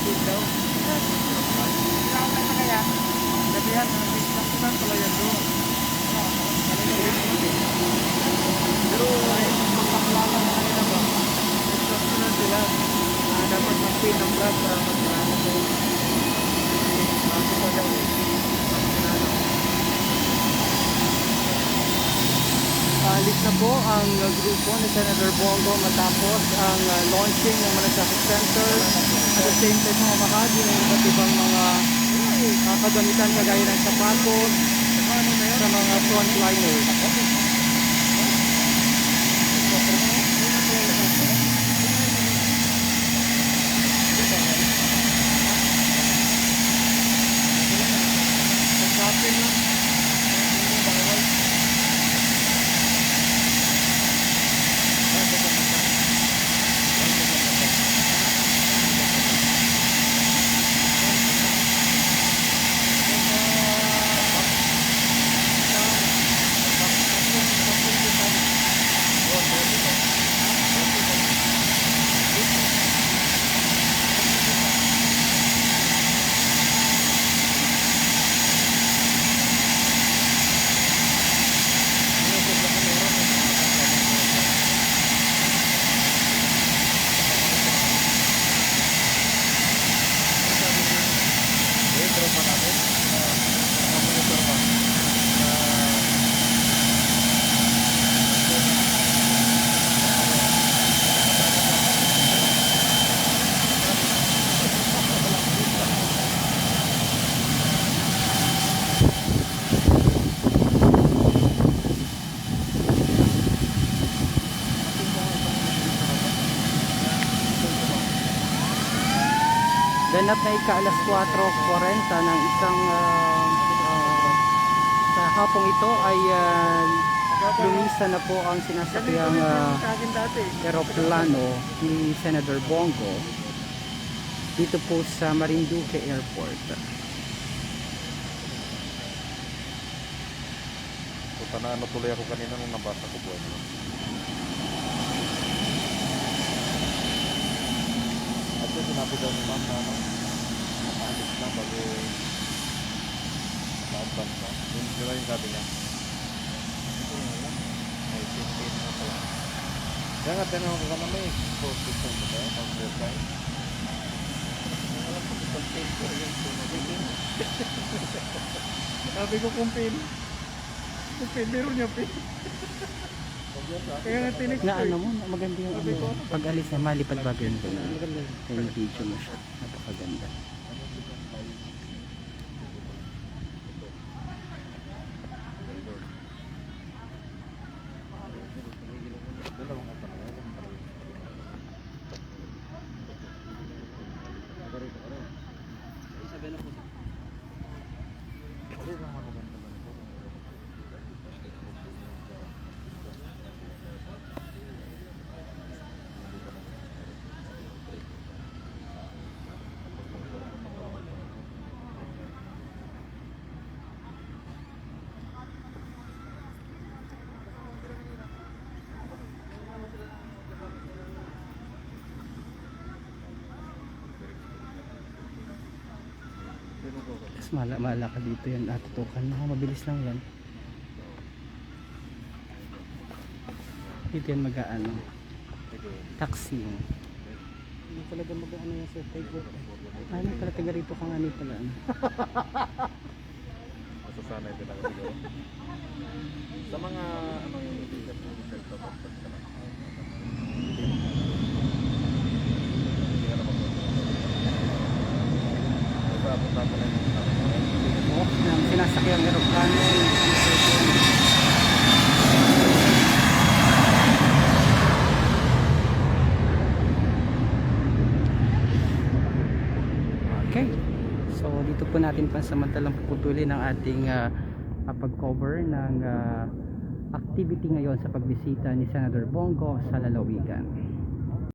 Kapit daw. Kailangan na kaya. Gabihan, nagsakitan pala yan doon. Pero magpaklala na kanila ba? Sila. Ah, dapat mag-pay ng ko. Bago pa daw eh. Mag-ano. Alis na po ang uh, grupo ni Senator Bongo matapos ang uh, launching ng Malasakit Center. At the same time, mamahagi ng iba't ibang mga uh, kagamitan kagaya ng sapatos sa mga frontliners. Ganap na ika alas 4.40 ng isang ah, ah, sa hapong ito ay uh, lumisa na po ang sinasakyang uh, eroplano ni Senator Bongo dito po sa Marinduque Airport. So, tanano tuloy ako kanina nung nabasa ko po. At sinabi daw ni ma'am na ano, na bago naka-advance na. Yun sila yung sabi niya. May 15 na pala. Kaya nga, tinanong ko ka na may post system mo tayo, pag-verify. Sabi ko kung pin. Kung pin, meron niya pin. Kaya nga tinik Na ano mo, maganda yung ano, pag alis na malipad bago yun na yung video mo siya. Napakaganda. Tapos mala, mala ka dito yan. At tutukan mo. Mabilis lang yan. Dito yan mag-ano. Taxi. Hindi talaga mag-ano yan sa take off. Ano pala taga rito kang ano pala. Ano. Masasanay din ako siguro. Sa mga ano yung hindi ka po self-taught ka na. Hindi ka na mag-taught. Basta punta mo na yung Oh, ng sinasakyang aeroplano. Okay. So dito po natin pansamantalang puputulin ang ating ah, pag-cover ng ah, activity ngayon sa pagbisita ni Senator Bongo sa lalawigan.